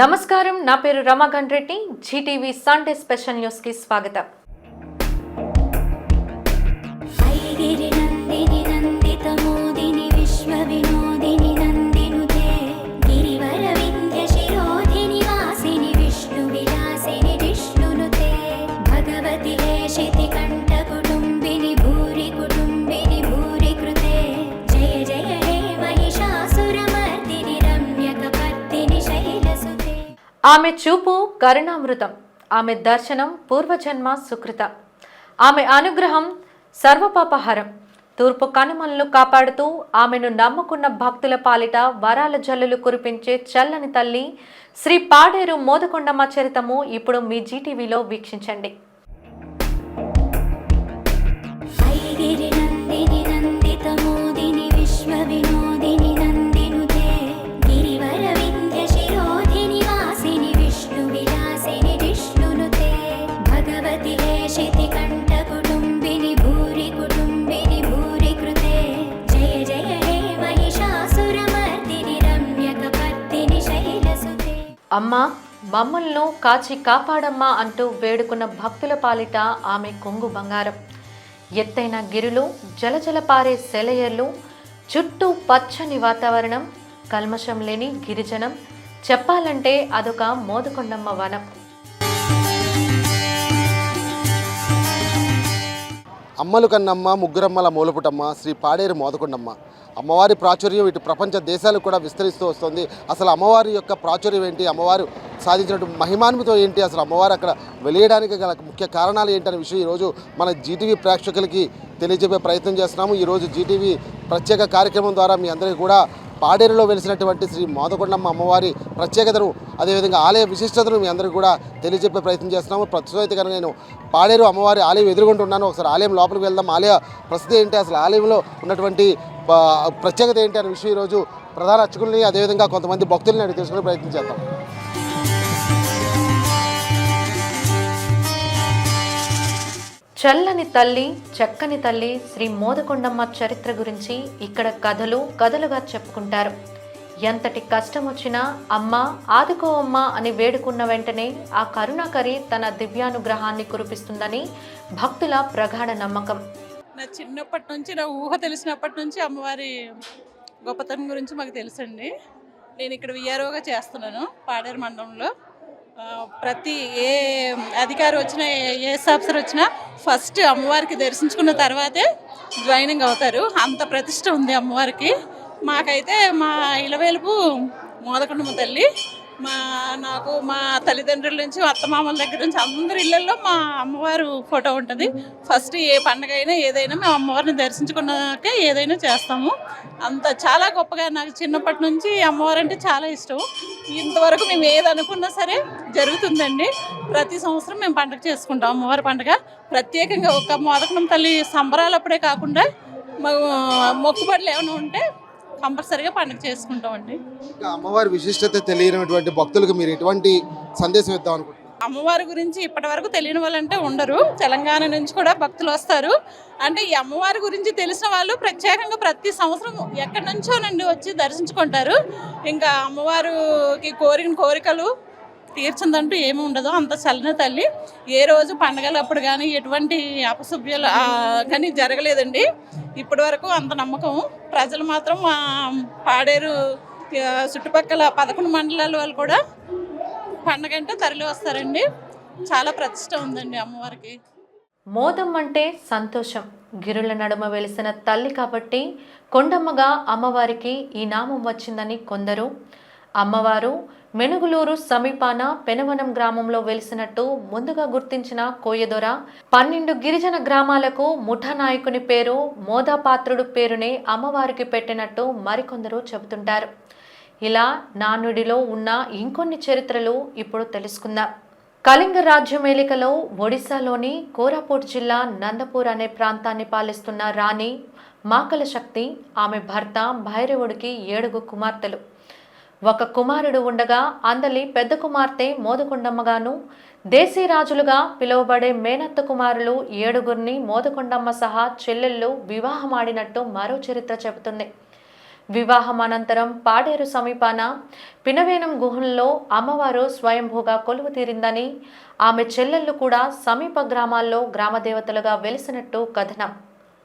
నమస్కారం. నా పేరు Ramakant Reddy. Zee TV Sunday special న్యూస్కి స్వాగతం. ఆమె చూపు కరుణామృతం. ఆమె దర్శనం పూర్వజన్మ సుకృత. ఆమె అనుగ్రహం సర్వపాపహరం. తూర్పు కనుమలను కాపాడుతూ ఆమెను నమ్ముకున్న భక్తుల పాలిట వరాల జల్లులు కురిపించే చల్లని తల్లి శ్రీ పాడేరు మోదకొండమ్మ చరితము ఇప్పుడు మీ జీటీవీలో వీక్షించండి. అమ్మా మమ్మల్ని కాచి కాపాడమ్మా అంటూ వేడుకున్న భక్తుల పాలిట ఆమె కొంగు బంగారం. ఎత్తైన గిరులు జలజల పారే సెలయర్లు చుట్టూ పచ్చని వాతావరణం కల్మషం లేని గిరిజనం చెప్పాలంటే అదొక మోదకొండమ్మ వనం. అమ్మలు కన్నమ్మ ముగ్గురమ్మల మూలపుటమ్మ శ్రీ పాడేరు మోదకొండమ్మ. అమ్మవారి ప్రాచుర్యం ఇటు ప్రపంచ దేశాలకు కూడా విస్తరిస్తూ వస్తుంది. అసలు అమ్మవారి యొక్క ప్రాచుర్యం ఏంటి? అమ్మవారు సాధించినటువంటి మహిమాన్వితం ఏంటి? అసలు అమ్మవారు అక్కడ వెలియడానికి గల ముఖ్య కారణాలు ఏంటనే విషయం ఈరోజు మన జీటీవీ ప్రేక్షకులకి తెలియజెప్పే ప్రయత్నం చేస్తున్నాము. ఈరోజు జీటీవీ ప్రత్యేక కార్యక్రమం ద్వారా మీ అందరికీ కూడా పాడేరులో వెలిసినటువంటి శ్రీ మోదకొండమ్మ అమ్మవారి ప్రత్యేకతను అదేవిధంగా ఆలయ విశిష్టతను మీ అందరికీ కూడా తెలియజెప్పే ప్రయత్నం చేస్తున్నాము. ప్రస్తుతం అయితే కనుక నేను పాడేరు అమ్మవారి ఆలయం ఎదుర్కొంటున్నాను. ఒకసారి ఆలయం లోపలికి వెళ్దాం. ఆలయ ప్రస్తుతం ఏంటి? అసలు ఆలయంలో ఉన్నటువంటి ప్రత్యేకత ఏంటి అనే విషయం ఈరోజు ప్రధాన అర్చకుల్ని అదేవిధంగా కొంతమంది భక్తుల్ని అడిగి తెలుసుకునే ప్రయత్నం చేద్దాం. చల్లని తల్లి చక్కని తల్లి శ్రీ మోదకొండమ్మ చరిత్ర గురించి ఇక్కడ కథలు కథలుగా చెప్పుకుంటారు. ఎంతటి కష్టం వచ్చినా అమ్మ ఆదుకో అమ్మ అని వేడుకున్న వెంటనే ఆ కరుణాకరి తన దివ్యానుగ్రహాన్ని కురిపిస్తుందని భక్తుల ప్రగాఢ నమ్మకం. నా చిన్నప్పటి నుంచి నా ఊహ తెలిసినప్పటి నుంచి అమ్మవారి గొప్పతనం గురించి మాకు తెలుసండి. నేను ఇక్కడ విఆర్ఓగా చేస్తున్నాను పాడేరు మండలంలో. ప్రతి ఏ అధికారి వచ్చినా ఏ ఆఫీసర్ వచ్చినా ఫస్ట్ అమ్మవారికి దర్శించుకున్న తర్వాతే జాయినింగ్ అవుతారు. అంత ప్రతిష్ట ఉంది అమ్మవారికి. మాకైతే మా ఇలవేలుపు మోదకొండమ్మ తల్లి మా నాకు మా తల్లిదండ్రుల నుంచి అత్తమామల దగ్గర నుంచి అందరి ఇళ్ళల్లో మా అమ్మవారు ఫోటో ఉంటుంది. ఫస్ట్ ఏ పండగ అయినా ఏదైనా మేము అమ్మవారిని దర్శించుకున్నాకే ఏదైనా చేస్తాము. అంత చాలా గొప్పగా నాకు చిన్నప్పటి నుంచి అమ్మవారు అంటే చాలా ఇష్టం. ఇంతవరకు మేము ఏది అనుకున్నా సరే జరుగుతుందండి. ప్రతి సంవత్సరం మేము పండగ చేసుకుంటాం. అమ్మవారి పండగ ప్రత్యేకంగా ఒక మోదకనం తల్లి సంబరాలప్పుడే కాకుండా మా- మొక్కుబడులు ఏమైనా ఉంటే కంపల్సరీగా పండగ చేసుకుంటామండి. ఇంకా అమ్మవారి విశిష్టత తెలియనటువంటి భక్తులకు మీరు ఎటువంటి సందేశం ఇద్దాం అనుకుంటున్నారు? అమ్మవారి గురించి ఇప్పటి వరకు తెలియని వాళ్ళంటే ఉండరు. తెలంగాణ నుంచి కూడా భక్తులు వస్తారు. అంటే ఈ అమ్మవారి గురించి తెలిసిన వాళ్ళు ప్రత్యేకంగా ప్రతి సంవత్సరం ఎక్కడి నుంచో నుండి వచ్చి దర్శించుకుంటారు. ఇంకా అమ్మవారికి కోరిన కోరికలు తీర్చిందంటూ ఏమి ఉండదు. అంత చల్లని తల్లి. ఏ రోజు పండగలప్పుడు కానీ ఎటువంటి అపశుభ్యాలు కానీ జరగలేదండి. ఇప్పటి వరకు అంత నమ్మకం. ప్రజలు మాత్రం మా పాడేరు చుట్టుపక్కల పదకొండు మండలాల వాళ్ళు కూడా పండగ అంటే తరలి వస్తారండి. చాలా ప్రతిష్ట ఉందండి అమ్మవారికి. మోదం అంటే సంతోషం. గిరుల నడుమ వెలిసిన తల్లి కాబట్టి కొండమ్మగా అమ్మవారికి ఈ నామం వచ్చిందని కొందరు అమ్మవారు మెనుగులూరు సమీపాన పెనవనం గ్రామంలో వెలిసినట్టు ముందుగా గుర్తించిన కోయదొర పన్నెండు గిరిజన గ్రామాలకు ముఠా నాయకుని పేరు మోదాపాత్రుడు పేరునే అమ్మవారికి పెట్టినట్టు మరికొందరు చెబుతుంటారు. ఇలా నానుడిలో ఉన్న ఇంకొన్ని చరిత్రలు ఇప్పుడు తెలుసుకుందాం. కళింగ రాజ్యమేలికలో ఒడిశాలోని కోరాపూట్ జిల్లా నందపూర్ అనే ప్రాంతాన్ని పాలిస్తున్న రాణి మాకల శక్తి ఆమె భర్త భైరవుడికి ఏడుగు కుమార్తెలు. ఒక కుమారుడు ఉండగా అందలి పెద్ద కుమార్తె మోదకొండమ్మగాను దేశీ రాజులుగా పిలువబడే మేనత్త కుమారులు ఏడుగురిని మోదకొండమ్మ సహా చెల్లెళ్ళు వివాహమాడినట్టు మరో చరిత్ర చెబుతుంది. వివాహం అనంతరం పాడేరు సమీపాన పినవేనం గుహంలో అమ్మవారు స్వయంభూగా కొలువు తీరిందని ఆమె చెల్లెళ్ళు కూడా సమీప గ్రామాల్లో గ్రామదేవతలుగా వెలిసినట్టు కథనం.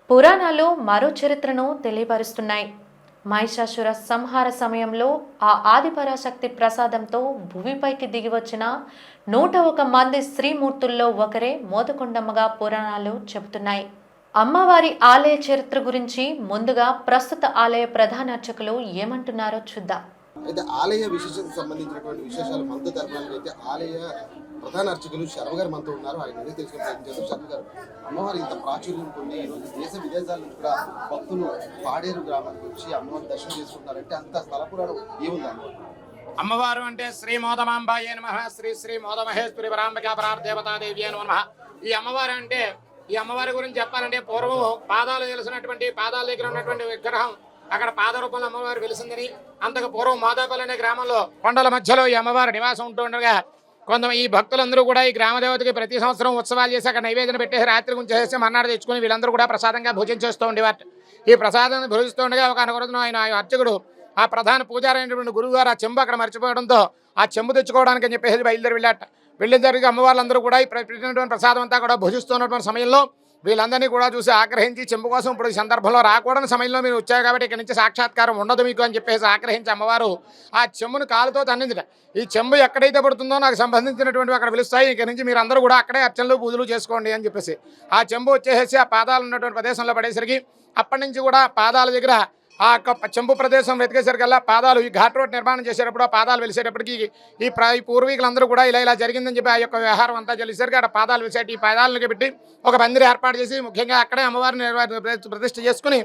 పురాణాలు మరో చరిత్రను తెలియపరుస్తున్నాయి. మహిషాసుర సంహార సమయంలో ఆ ఆదిపరాశక్తి ప్రసాదంతో భూమిపైకి దిగివచ్చిన నూట ఒక మంది శ్రీమూర్తుల్లో ఒకరే మోదకొండమ్మగా పురాణాలు చెబుతున్నాయి. అమ్మవారి ఆలయ చరిత్ర గురించి ముందుగా ప్రస్తుత ఆలయ ప్రధాన అర్చకులు ఏమంటున్నారో చూద్దాం. అయితే ఆలయ విశేషతకు సంబంధించినటువంటి విశేషాలు మనతో తెలపడానికి అయితే ఆలయ ప్రధాన అర్చకులు శర్మ గారు మనతో ఉన్నారు. ఆయన అడిగి తెలుసుకుని ప్రయత్నం చేస్తారు శర్మ గారు అమ్మవారి ఇంత ప్రాచుర్యం పొంది ఈరోజు దేశ విదేశాల నుంచి కూడా భక్తులు పాడేరు గ్రామానికి వచ్చి అమ్మవారి దర్శనం చేసుకుంటారంటే అంత స్థల పురాణం ఏముంది అమ్మవారు? అంటే శ్రీ మోదమాంబాయే నమ. శ్రీ శ్రీ మోదమహేశ్వరి పరాంబికా పరార్దేవతాదేవి నమ ఈ అమ్మవారు అంటే ఈ అమ్మవారి గురించి చెప్పాలంటే పూర్వం పాదాలు తెలిసినటువంటి పాదాల దగ్గర ఉన్నటువంటి విగ్రహం అక్కడ పాదరూపంలో అమ్మవారు వెలిసిందని అంతకు పూర్వం మాదాపల్లి అనే గ్రామంలో కొండల మధ్యలో ఈ అమ్మవారు నివాసం ఉంటూ ఉండగా కొంత ఈ భక్తులందరూ కూడా ఈ గ్రామదేవతకి ప్రతి సంవత్సరం ఉత్సవాలు చేసి అక్కడ నైవేద్యం పెట్టేసి రాత్రి ఉంచేసి మన్నాడు తెచ్చుకుని వీళ్ళందరూ కూడా ప్రసాదంగా భోజనం చేస్తూ ఉండేవారు. ఈ ప్రసాదం భోజిస్తూ ఉండగా ఒక రోజున ఆయన అర్చకుడు ఆ ప్రధాన పూజారైనటువంటి గురువుగారు ఆ చెంబు అక్కడ మర్చిపోవడంతో ఆ చెంబు తెచ్చుకోవడానికి అని చెప్పేసి బయలుదేరి వెళ్ళాట. వెళ్ళిన జరిగి అమ్మవార్లందరూ కూడా ఈ పెట్టినటువంటి ప్రసాదం అంతా కూడా భుజిస్తున్నటువంటి సమయంలో వీళ్ళందరినీ కూడా చూసి ఆగ్రహించి చెంబు కోసం ఇప్పుడు ఈ సందర్భంలో రాకూడని సమయంలో మీరు వచ్చారు కాబట్టి ఇక్కడ నుంచి సాక్షాత్కారం ఉండదు మీకు అని చెప్పేసి ఆగ్రహించి అమ్మవారు ఆ చెంబును కాలుతో తన్నిందిట. ఈ చెంబు ఎక్కడైతే పడుతుందో నాకు సంబంధించినటువంటి అక్కడ పిలుస్తాయి. ఇక నుంచి మీరు అందరూ కూడా అక్కడే అర్చనలు పూజలు చేసుకోండి అని చెప్పేసి ఆ చెంబు వచ్చేసి ఆ పాదాలు ఉన్నటువంటి ప్రదేశంలో పడేసరికి అప్పటి నుంచి కూడా పాదాల దగ్గర ఆ యొక్క చెంపు ప్రదేశం వెతికేసరికల్లా పాదాలు ఈ ఘాట్ రోడ్ నిర్మాణం చేసేటప్పుడు ఆ పాదాలు వెలిసేటప్పటికి ఈ ప్ర పూర్వీకులందరూ కూడా ఇలా ఇలా జరిగిందని చెప్పి ఆ యొక్క వ్యవహారం అంతా తెలిసేసరికి అక్కడ పాదాలు వెలిసేటి ఈ పాదాలను పెట్టి ఒక పందిరి ఏర్పాటు చేసి ముఖ్యంగా అక్కడే అమ్మవారిని ప్రతిష్ఠ చేసుకుని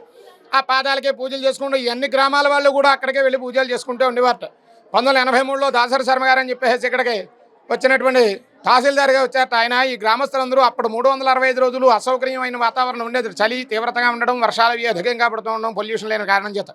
ఆ పాదాలకే పూజలు చేసుకుంటూ ఎన్ని గ్రామాల వాళ్ళు కూడా అక్కడికే వెళ్ళి పూజలు చేసుకుంటూ ఉండేవారు పంతొమ్మిది వందల ఎనభై మూడులో దాసరి శర్మ గారు అని చెప్పేసి ఇక్కడికి వచ్చినటువంటి తహసీల్దార్గా వచ్చారట ఆయన. ఈ గ్రామస్తులందరూ అప్పుడు మూడు వందల అరవై ఐదు రోజులు అసౌకర్యమైన వాతావరణం ఉండేది. చలి తీవ్రతగా ఉండడం వర్షాలు అధికంగా పడుతూ ఉండడం పొల్యూషన్ లేని కారణం చేత.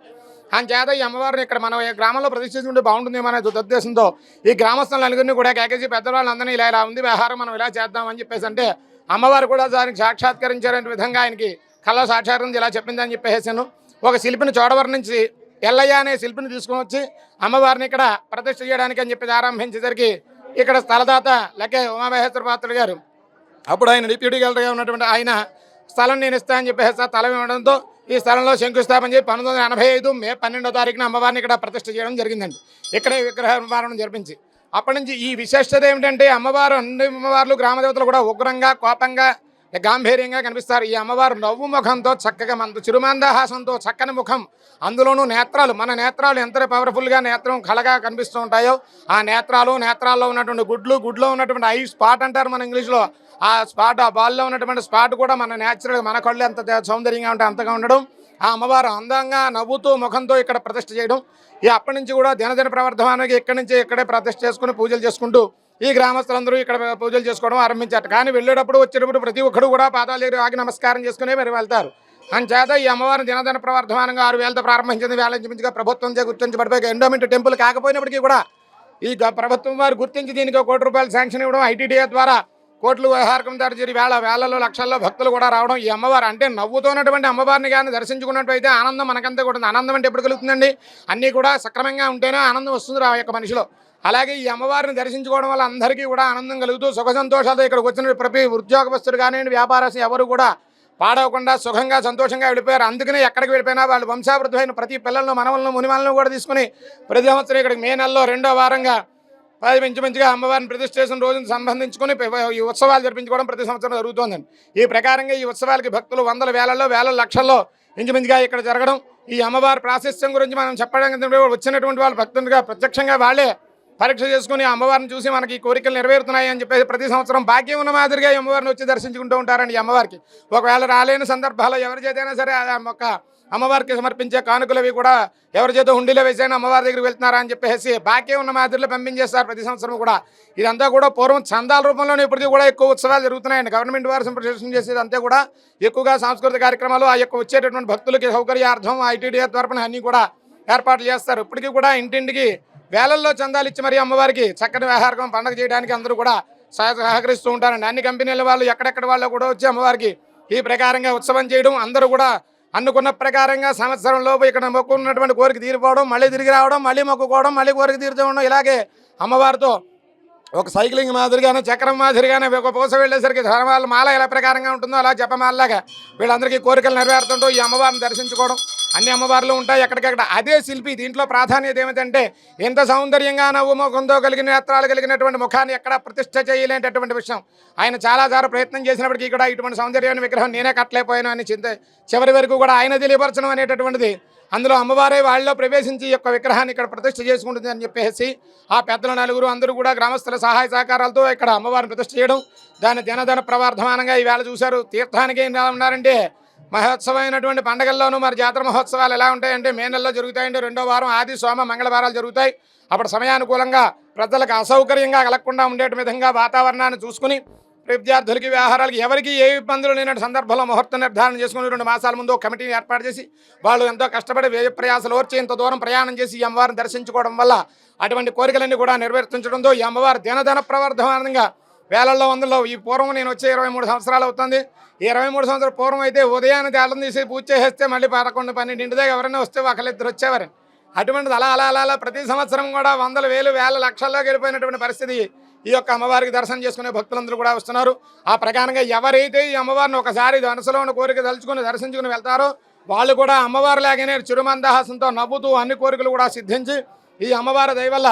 చేత ఈ అమ్మవారిని ఇక్కడ మనం ఈ గ్రామంలో ప్రతిష్ఠించుకుంటే బాగుంటుందేమో అనే ఉద్దేశంతో ఈ గ్రామస్తులు నలుగురిని కూడా కేకేజీ పెద్దవాళ్ళందరినీ ఇలా ఇలా ఉంది వ్యవహారం మనం ఇలా చేద్దామని చెప్పేసి అంటే అమ్మవారు కూడా దానికి సాక్షాత్కరించారనే విధంగా ఆయనకి కళ సాక్షాత్కరించి ఇలా చెప్పిందని చెప్పేసాను. ఒక శిల్పిని చోడవరం నుంచి ఎల్లయ్య అనే శిల్పిని తీసుకుని వచ్చి అమ్మవారిని ఇక్కడ ప్రతిష్ఠ చేయడానికి అని చెప్పి ఆరంభించేసరికి ఇక్కడ స్థలదాత లెక్కే ఉమామహేశ్వర పాత్రుడు గారు. అప్పుడు ఆయన డిప్యూటీ కలెక్టర్గా ఉన్నటువంటి ఆయన స్థలం నేను ఇస్తానని చెప్పేసి స్థలం ఇవ్వడంతో ఈ స్థలంలో శంకుస్థాపన చేసి పంతొమ్మిది వందల ఎనభై ఐదు మే పన్నెండో తారీఖున అమ్మవారిని ఇక్కడ ప్రతిష్ఠ చేయడం జరిగిందండి. ఇక్కడే విగ్రహ నిర్మాణం జరిపించి. అప్పటి నుంచి ఈ విశేషత ఏమిటంటే అమ్మవారు అన్ని అమ్మవార్లు గ్రామదేవతలు కూడా ఉగ్రంగా కోపంగా గాంభీర్యంగా కనిపిస్తారు. ఈ అమ్మవారు నవ్వు ముఖంతో చక్కగా మన చిరుమందహాసంతో చక్కని ముఖం. అందులోనూ నేత్రాలు మన నేత్రాలు ఎంత పవర్ఫుల్గా నేత్రం కళగా కనిపిస్తూ ఉంటాయో ఆ నేత్రాలు నేత్రాల్లో ఉన్నటువంటి గుడ్లు గుడ్లో ఉన్నటువంటి ఐ స్పాట్ అంటారు మన ఇంగ్లీష్లో. ఆ స్పాట్ ఆ బాల్లో ఉన్నటువంటి స్పాట్ కూడా మన నేచురల్ మన కళ్ళు ఎంత సౌందర్యంగా ఉంటే అంతగా ఉండడం. ఆ అమ్మవారు అందంగా నవ్వుతూ ముఖంతో ఇక్కడ ప్రతిష్ఠ చేయడం. ఈ అప్పటి నుంచి కూడా దినదిన ప్రవర్ధమానికి ఇక్కడి నుంచి ఇక్కడే ప్రతిష్ఠ చేసుకుని పూజలు చేసుకుంటూ ఈ గ్రామస్తులందరూ ఇక్కడ పూజలు చేసుకోవడం ఆరంభించారు. కానీ వెళ్ళేటప్పుడు వచ్చేటప్పుడు ప్రతి ఒక్కరు కూడా పాదాలు దగ్గర ఆగి నమస్కారం చేసుకునే మరి వెళ్తారు. అంచేత ఈ అమ్మవారిని దినదిన ప్రవర్ధమానంగా ఆరు వేలతో ప్రారంభించింది. వేల ప్రభుత్వం గుర్తించబడిపోయి ఎండోమెంట్ టెంపుల్ కాకపోయినప్పటికీ కూడా ఈ ప్రభుత్వం వారు గుర్తించి దీనికి కోటి రూపాయలు శాంక్షన్ ఇవ్వడం ఐటీడీఏ ద్వారా కోట్లు వ్యవహారకం దారి జరిగి వేల వేలలో లక్షల్లో భక్తులు కూడా రావడం ఈ అమ్మవారు అంటే నవ్వుతోన్నటువంటి అమ్మవారిని కానీ దర్శించుకున్నట్లయితే ఆనందం మనకంతా కూడా ఆనందం అంటే ఎప్పుడు కలుగుతుందండి? అన్నీ కూడా సక్రమంగా ఉంటేనే ఆనందం వస్తుంది ఆ యొక్క మనిషిలో. అలాగే ఈ అమ్మవారిని దర్శించుకోవడం వల్ల అందరికీ కూడా ఆనందం కలుగుతూ సుఖ సంతోషాలతో ఇక్కడికి వచ్చిన ప్రతి ఉద్యోగస్తుడు కానివ్వండి వ్యాపారస్తులు ఎవరు కూడా పాడవకుండా సుఖంగా సంతోషంగా వెళ్ళిపోయారు. అందుకనే ఎక్కడికి వెళ్ళిపోయినా వాళ్ళు వంశాభివృద్ధమైన ప్రతి పిల్లలను మనవలను మునిమలను కూడా తీసుకుని ప్రతి సంవత్సరం ఇక్కడికి మే నెలలో రెండో వారంగా పది మంచి మంచిగా అమ్మవారిని ప్రతిష్ఠ చేసిన రోజును సంబంధించుకొని ఈ ఉత్సవాలు జరిపించుకోవడం ప్రతి సంవత్సరం జరుగుతోందండి. ఈ ప్రకారంగా ఈ ఉత్సవాలకి భక్తులు వందల వేలలో వేల లక్షల్లో ఇంచుమించుగా ఇక్కడ జరగడం ఈ అమ్మవారి ప్రాశస్యం గురించి మనం చెప్పడానికి వచ్చినటువంటి వాళ్ళు భక్తులుగా ప్రత్యక్షంగా వాళ్ళే పరీక్ష చేసుకుని అమ్మవారిని చూసి మనకి కోరికలు నెరవేరుతున్నాయి అని చెప్పేసి ప్రతి సంవత్సరం భాగ్యం ఉన్న మాదిరిగా ఈ అమ్మవారిని వచ్చి దర్శించుకుంటూ ఉంటారండి అమ్మవారికి. ఒకవేళ రాలేని సందర్భాల్లో ఎవరి చేతైనా సరే ఆ మొక్క అమ్మవారికి సమర్పించే కానుకలవి కూడా ఎవరి చేత హుండీలో వేసైనా అమ్మవారి దగ్గరికి వెళ్తున్నారా అని చెప్పేసి బాకీ ఉన్న మాదిరిలో పంపించేస్తారు ప్రతి సంవత్సరం కూడా. ఇదంతా కూడా పూర్వం చందాల రూపంలోనే ఇప్పటికీ కూడా ఎక్కువ ఉత్సవాలు జరుగుతున్నాయండి. గవర్నమెంట్ వారు సంప్రదర్శన చేసేది అంతే కూడా ఎక్కువగా సాంస్కృతిక కార్యక్రమాలు ఆ యొక్క వచ్చేటటువంటి భక్తులకి సౌకర్యార్థం ఐటీడీ తరపున అన్నీ కూడా ఏర్పాట్లు చేస్తారు. ఇప్పటికీ కూడా ఇంటింటికి వేలల్లో చందాలు ఇచ్చి మరి అమ్మవారికి చక్కని వ్యవహారం పండగ చేయడానికి అందరూ కూడా సహకరిస్తూ ఉంటారండి. అన్ని కంపెనీల వాళ్ళు ఎక్కడెక్కడ వాళ్ళు కూడా వచ్చి అమ్మవారికి ఈ ప్రకారంగా ఉత్సవం చేయడం అందరూ కూడా అనుకున్న ప్రకారంగా సంవత్సరం లోపు ఇక్కడ మొక్కున్నటువంటి కోరిక తీరిపోవడం మళ్ళీ తిరిగి రావడం మళ్ళీ మొక్కుకోవడం మళ్ళీ కోరిక తీరుతూ ఇలాగే అమ్మవారితో ఒక సైక్లింగ్ మాదిరిగానే చక్రం మాదిరిగానే ఒక పూస వెళ్ళేసరికి ధర్మాల మాల ఎలా ప్రకారంగా ఉంటుందో అలా జపమాలలాగా వీళ్ళందరికీ కోరికలు నెరవేరుతుంటూ ఈ అమ్మవారిని దర్శించుకోవడం అన్ని అమ్మవార్లు ఉంటాయి ఎక్కడికక్కడ. అదే శిల్పి దీంట్లో ప్రాధాన్యత ఏమిటంటే ఎంత సౌందర్యంగా నవ్వు కలిగిన నేత్రాలు కలిగినటువంటి ముఖాన్ని ఎక్కడ ప్రతిష్ట చేయలేనటువంటి విషయం. ఆయన చాలాసార్లు ప్రయత్నం చేసినప్పటికీ కూడా ఇటువంటి సౌందర్యాన్ని విగ్రహం నేనే కట్టలేకపోయాను అని చింత చివరి వరకు కూడా ఆయన తెలియపరచడం అనేటటువంటిది. అందులో అమ్మవారే వాళ్ళలో ప్రవేశించి యొక్క విగ్రహాన్ని ఇక్కడ ప్రతిష్ఠ చేసుకుంటుంది అని చెప్పేసి ఆ పెద్దల నలుగురు అందరూ కూడా గ్రామస్తుల సహాయ సహకారాలతో ఇక్కడ అమ్మవారిని ప్రతిష్ఠ చేయడం దాని దినదన ప్రవర్ధమానంగా ఈవేళ చూశారు. తీర్థానికి ఏం ఉన్నారంటే మహోత్సవమైనటువంటి పండగల్లోనూ మరి జాతర మహోత్సవాలు ఎలా ఉంటాయంటే మే నెలలో జరుగుతాయంటే రెండో వారం ఆది సోమ మంగళవారాలు జరుగుతాయి. అప్పుడు సమయానుకూలంగా ప్రజలకు అసౌకర్యంగా కలగకుండా ఉండే విధంగా వాతావరణాన్ని చూసుకుని విద్యార్థులకి వ్యవహారాలకి ఎవరికి ఏ ఇబ్బందులు లేనటువంటి సందర్భంలో ముహూర్త నిర్ధారణ చేసుకుని రెండు మాసాల ముందు కమిటీని ఏర్పాటు చేసి వాళ్ళు ఎంతో కష్టపడి వ్యయ ప్రయాసాలు ఓర్చి ఇంత దూరం ప్రయాణం చేసి ఈ అమ్మవారిని దర్శించుకోవడం వల్ల అటువంటి కోరికలన్నీ కూడా నెరవేర్తించడంతో ఈ అమ్మవారి దినధన ప్రవర్ధమానంగా వేలల్లో వందల్లో. ఈ పూర్వం నేను వచ్చే ఇరవై మూడు సంవత్సరాలు అవుతుంది. ఈ ఇరవై మూడు సంవత్సరాల పూర్వం అయితే ఉదయాన్నే తేళ్ళని తీసి పూజ చేసేస్తే మళ్ళీ పదకొండు పన్నెండింటి దాకా ఎవరైనా వస్తే ఒకళ్ళిద్దరు వచ్చేవారు. అటువంటిది అలా అలా అలా అలా ప్రతి సంవత్సరం కూడా వందల వేలు వేల లక్షల్లో వెళ్ళిపోయినటువంటి పరిస్థితి ఈ యొక్క అమ్మవారికి దర్శనం చేసుకునే భక్తులందరూ కూడా వస్తున్నారు. ఆ ప్రకారంగా ఎవరైతే ఈ అమ్మవారిని ఒకసారి మనసులో ఉన్న కోరిక తలుచుకుని దర్శించుకుని వెళ్తారో వాళ్ళు కూడా అమ్మవారి లాగానే చిరుమందహాసంతో నవ్వుతూ అన్ని కోరికలు కూడా సిద్ధించి ఈ అమ్మవారి దయవల్ల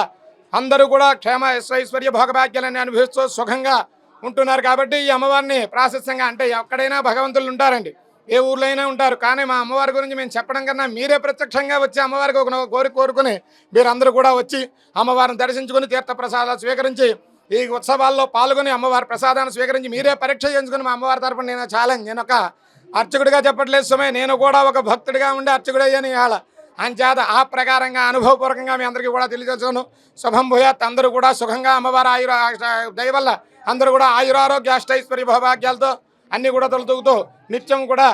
అందరూ కూడా క్షేమ ఐశ్వర్య భోగభాగ్యాలన్నీ అనుభవిస్తూ సుఖంగా ఉంటున్నారు కాబట్టి ఈ అమ్మవారిని ప్రాశస్యంగా అంటే ఎక్కడైనా భగవంతులు ఉంటారండి. ఏ ఊర్లో అయినా ఉంటారు. కానీ మా అమ్మవారి గురించి మేము చెప్పడం కన్నా మీరే ప్రత్యక్షంగా వచ్చి అమ్మవారికి ఒక కోరిక కోరుకుని మీరందరూ కూడా వచ్చి అమ్మవారిని దర్శించుకుని తీర్థ ప్రసాదాలు స్వీకరించి ఈ ఉత్సవాల్లో పాల్గొని అమ్మవారి ప్రసాదాన్ని స్వీకరించి మీరే పరీక్ష చేయించుకుని మా అమ్మవారి తరపున నేను ఛాలెంజ్ నేను ఒక అర్చకుడిగా చెప్పట్లేదు సుమే నేను కూడా ఒక భక్తుడిగా ఉండి అర్చకుడయ్యాను ఇవాళ. అంచేత ఆ ప్రకారంగా అనుభవపూర్వకంగా మీ అందరికీ కూడా తెలియజేస్తాను శుభం భూయాత్. అందరూ కూడా సుఖంగా అమ్మవారి ఆయుర దయ వల్ల అందరూ కూడా ఆయురారోగ్య అష్టైశ్వర్య భోభాగ్యాలతో అన్నీ కూడా తొలతూగుతూ నిత్యం కూడా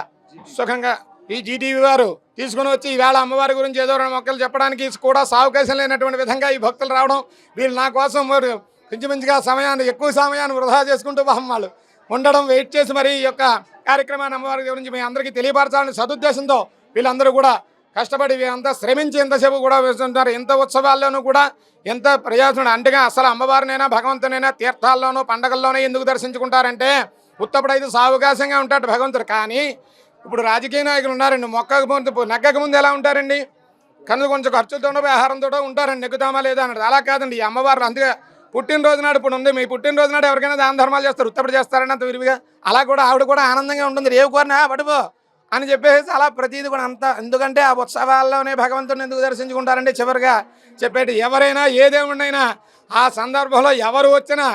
సుఖంగా ఈ జీటీవీ వారు తీసుకుని వచ్చి ఈవేళ అమ్మవారి గురించి ఏదో రెండు మొక్కలు చెప్పడానికి కూడా సావకాశం లేనటువంటి విధంగా ఈ భక్తులు రావడం వీళ్ళు నా కోసం మరి కొంచెంగా సమయాన్ని ఎక్కువ సమయాన్ని వృధా చేసుకుంటూ పాపం వాళ్ళు ఉండడం వెయిట్ చేసి మరి ఈ యొక్క కార్యక్రమాన్ని అమ్మవారి గురించి మీ అందరికీ తెలియపరచాలని సదుద్దేశంతో వీళ్ళందరూ కూడా కష్టపడి అంతా శ్రమించి ఎంతసేపు కూడా వేస్తుంటారు? ఎంత ఉత్సవాల్లోనూ కూడా ఎంత ప్రయాసం అంటేగా అసలు అమ్మవారినైనా భగవంతునైనా తీర్థాల్లోనూ పండగల్లోనే ఎందుకు దర్శించుకుంటారంటే ఉత్తప్పుడు అయితే సావకాశంగా ఉంటాడు భగవంతుడు. కానీ ఇప్పుడు రాజకీయ నాయకులు ఉన్నారండి. మొక్కకు ముందు నగ్గక ముందు ఎలా ఉంటారండి? కనుక కొంచెం ఖర్చులతోనో ఆహారంతో ఉంటారండి. నెగ్గుతామా లేదా అన్నాడు అలా కాదండి. ఈ అమ్మవారు అందుకే పుట్టినరోజు నాడు ఇప్పుడు ఉంది. మీ పుట్టినరోజు నాడు ఎవరికైనా దాన ధర్మాలు చేస్తారు ఉత్తప్పుడు చేస్తారని అంత విరివిగా. అలా కూడా ఆవిడ కూడా ఆనందంగా ఉంటుంది. రేవు కోరినా పడిపో. అని చెప్పేసి అలా ప్రతిదీ కూడా అంత. ఎందుకంటే ఆ ఉత్సవాల్లోనే భగవంతుని ఎందుకు దర్శించుకుంటారంటే చివరిగా చెప్పేటి ఎవరైనా ఏ దేవుడినైనా ఆ సందర్భంలో ఎవరు వచ్చినా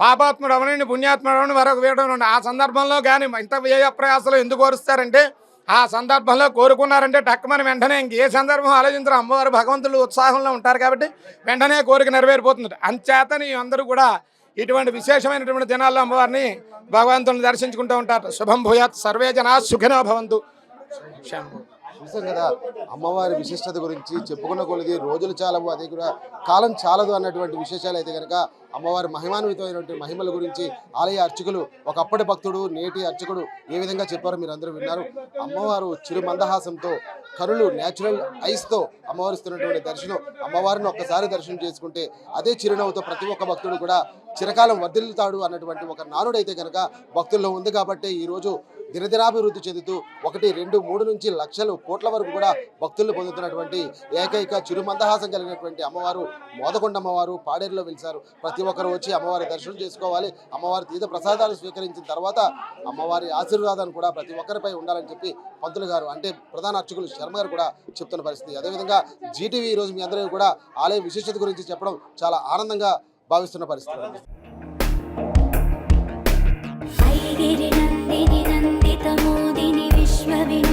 పాపాత్ముడు అవనండి పుణ్యాత్ముడు మరొక వేయడం ఆ సందర్భంలో కానీ ఇంత వ్యయ ప్రయాసాలు ఎందుకు కోరుస్తారంటే ఆ సందర్భంలో కోరుకున్నారంటే టక్కుమని వెంటనే ఇంకే సందర్భం ఆలోచించరు. అమ్మవారు భగవంతులు ఉత్సాహంలో ఉంటారు కాబట్టి వెంటనే కోరిక నెరవేరిపోతుంది. అంచేతని అందరూ కూడా ఇటువంటి విశేషమైనటువంటి దినాల్లో అమ్మవారిని భగవంతుని దర్శించుకుంటూ ఉంటారు. శుభం భూయాత్ సర్వే జనా సుఖినో భవంతు. చూసాం కదా అమ్మవారి విశిష్టత గురించి చెప్పుకున్న కొలిది రోజులు చాలవు అదే కూడా కాలం చాలదు అన్నటువంటి విశేషాలు అయితే కనుక అమ్మవారి మహిమాన్వితమైనటువంటి మహిమల గురించి ఆలయ అర్చకులు ఒకప్పటి భక్తుడు నేటి అర్చకుడు ఏ విధంగా చెప్పారో మీరు అందరూ విన్నారు. అమ్మవారు చిరు మందహాసంతో కరులు న్యాచురల్ ఐస్తో అమ్మవారిస్తున్నటువంటి దర్శనం అమ్మవారిని ఒక్కసారి దర్శనం చేసుకుంటే అదే చిరునవ్వుతో ప్రతి ఒక్క భక్తుడు కూడా చిరకాలం వర్ధిల్లుతాడు అన్నటువంటి ఒక నానుడైతే కనుక భక్తుల్లో ఉంది కాబట్టి ఈరోజు దినదినాభివృద్ధి చెందుతూ ఒకటి రెండు మూడు నుంచి లక్షలు కోట్ల వరకు కూడా భక్తులు పొందుతున్నటువంటి ఏకైక చిరుమందహాసం కలిగినటువంటి అమ్మవారు మోదకొండ అమ్మవారు పాడేరులో వెలిసారు. ప్రతి ఒక్కరు వచ్చి అమ్మవారి దర్శనం చేసుకోవాలి అమ్మవారి తీర్థ ప్రసాదాలు స్వీకరించిన తర్వాత అమ్మవారి ఆశీర్వాదాన్ని కూడా ప్రతి ఒక్కరిపై ఉండాలని చెప్పి పంతులు గారు అంటే ప్రధాన అర్చకులు శర్మ గారు కూడా చెప్తున్న పరిస్థితి. అదేవిధంగా జీటీవీ ఈరోజు మీ అందరికీ కూడా ఆలయ విశేషత గురించి చెప్పడం చాలా ఆనందంగా భావిస్తున్న పరిస్థితి. నందిని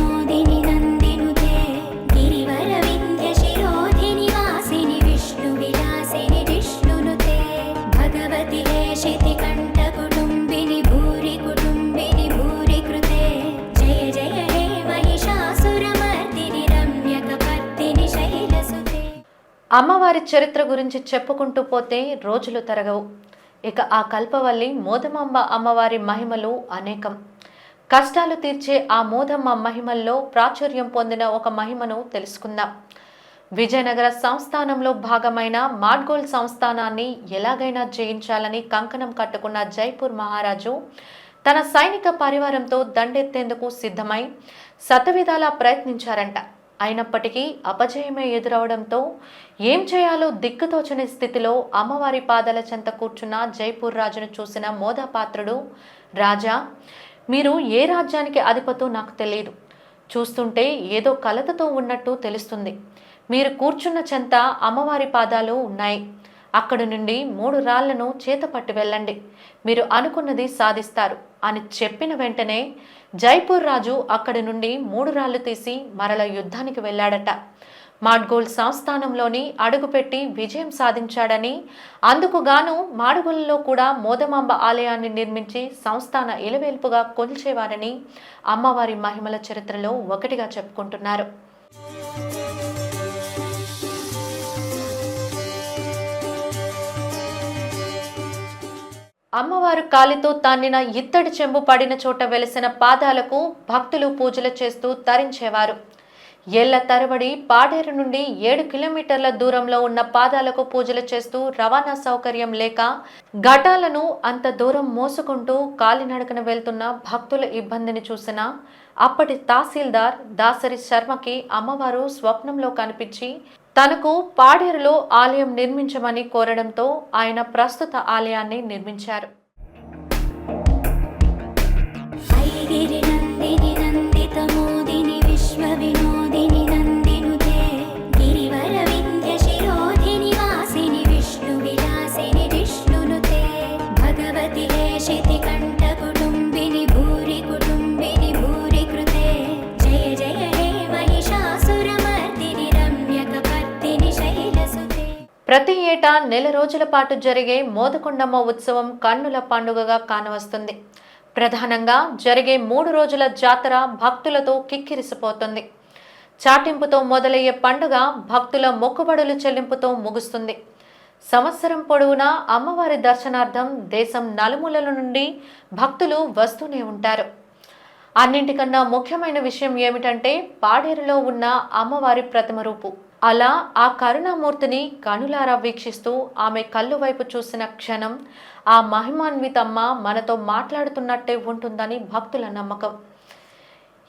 అమ్మవారి చరిత్ర గురించి చెప్పుకుంటూ పోతే రోజులు తరగవు. ఇక ఆ కల్పవల్లి మోదమాంబ అమ్మవారి మహిమలు అనేకం. కష్టాలు తీర్చే ఆ మోదమ్మ మహిమల్లో ప్రాచుర్యం పొందిన ఒక మహిమను తెలుసుకుందాం. విజయనగర సంస్థానంలో భాగమైన మాడ్గోల్ సంస్థానాన్ని ఎలాగైనా జయించాలని కంకణం కట్టుకున్న జైపూర్ మహారాజు తన సైనిక పరివారంతో దండెత్తేందుకు సిద్ధమై శతవిధాలా ప్రయత్నించారంట. అయినప్పటికీ అపజయమే ఎదురవడంతో ఏం చేయాలో దిక్కుతోచని స్థితిలో అమ్మవారి పాదాల చెంత కూర్చున్న జైపూర్ రాజును చూసిన మోదపాత్రుడు రాజా మీరు ఏ రాజ్యానికి అధిపతో నాకు తెలియదు. చూస్తుంటే ఏదో కలతతో ఉన్నట్టు తెలుస్తుంది. మీరు కూర్చున్న చెంత అమ్మవారి పాదాలు ఉన్నాయి. అక్కడి నుండి మూడు రాళ్ళను చేత పట్టి వెళ్ళండి. మీరు అనుకున్నది సాధిస్తారు. అని చెప్పిన వెంటనే జైపూర్ రాజు అక్కడి నుండి మూడు రాళ్ళు తీసి మరల యుద్ధానికి వెళ్ళాడట. మాడ్గోల్ సంస్థానంలోని అడుగుపెట్టి విజయం సాధించాడని అందుకు గాను మాడుగులలో కూడా మోదమాంబ ఆలయాన్ని నిర్మించి సంస్థాన ఇలవేల్పుగా కొలిచేవారని అమ్మవారి మహిమల చరిత్రలో ఒకటిగా చెప్పుకుంటున్నారు. అమ్మవారు కాలితో తాన్నిన ఇత్తడి చెంబు పడిన చోట వెలిసిన పాదాలకు భక్తులు పూజలు చేస్తూ తరించేవారు. ఏళ్ళ తరబడి పాడేరు నుండి ఏడు కిలోమీటర్ల దూరంలో ఉన్న పాదాలకు పూజలు చేస్తూ రవాణా సౌకర్యం లేక ఘటాలను అంత దూరం మోసుకుంటూ కాలినడకన వెళ్తున్న భక్తుల ఇబ్బందిని చూసిన అప్పటి తహసీల్దార్ దాసరి శర్మకి అమ్మవారు స్వప్నంలో కనిపించి తనకు పాడేరులో ఆలయం నిర్మించమని కోరడంతో ఆయన ప్రస్తుత ఆలయాన్ని నిర్మించారు. ప్రతి ఏటా నెల రోజుల పాటు జరిగే మోదకొండమ్మ ఉత్సవం కన్నుల పండుగగా కానవస్తుంది. ప్రధానంగా జరిగే మూడు రోజుల జాతర భక్తులతో కిక్కిరిసిపోతుంది. చాటింపుతో మొదలయ్యే పండుగ భక్తుల మొక్కుబడులు చెల్లింపుతో ముగుస్తుంది. సంవత్సరం పొడవునా అమ్మవారి దర్శనార్థం దేశం నలుమూలల నుండి భక్తులు వస్తూనే ఉంటారు. అన్నింటికన్నా ముఖ్యమైన విషయం ఏమిటంటే పాడేరులో ఉన్న అమ్మవారి ప్రతిమ రూపు. అలా ఆ కరుణామూర్తిని కనులారా వీక్షిస్తూ ఆమె కళ్ళు వైపు చూసిన క్షణం ఆ మహిమాన్వితమ్మ మనతో మాట్లాడుతున్నట్టే ఉంటుందని భక్తుల నమ్మకం.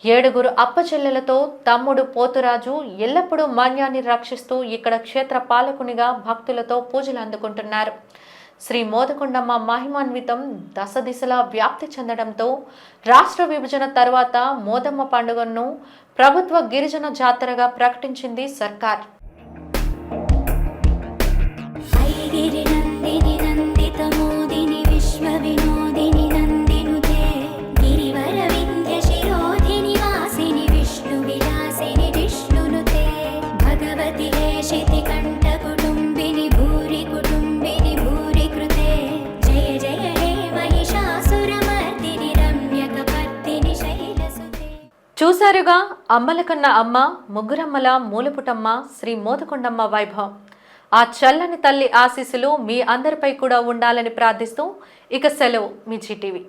ఏడుగురు అప్పచెల్లెలతో తమ్ముడు పోతురాజు ఎల్లప్పుడూ మాన్యాన్ని రక్షిస్తూ ఇక్కడ క్షేత్ర పాలకునిగా భక్తులతో పూజలు అందుకుంటున్నారు. శ్రీ మోదకొండమ్మ మహిమాన్వితం దశ దిశలా వ్యాప్తి చెందడంతో రాష్ట్ర విభజన తర్వాత మోదమ్మ పండుగను ప్రభుత్వ గిరిజన జాతరగా ప్రకటించింది సర్కార్. అమ్మల అమ్మలకన్న అమ్మ ముగ్గురమ్మల మూలపుటమ్మ శ్రీ మోదకొండమ్మ వైభవం. ఆ చల్లని తల్లి ఆశీస్సులు మీ అందరిపై కూడా ఉండాలని ప్రార్థిస్తూ ఇక సెలవు మీ జీటీవీ.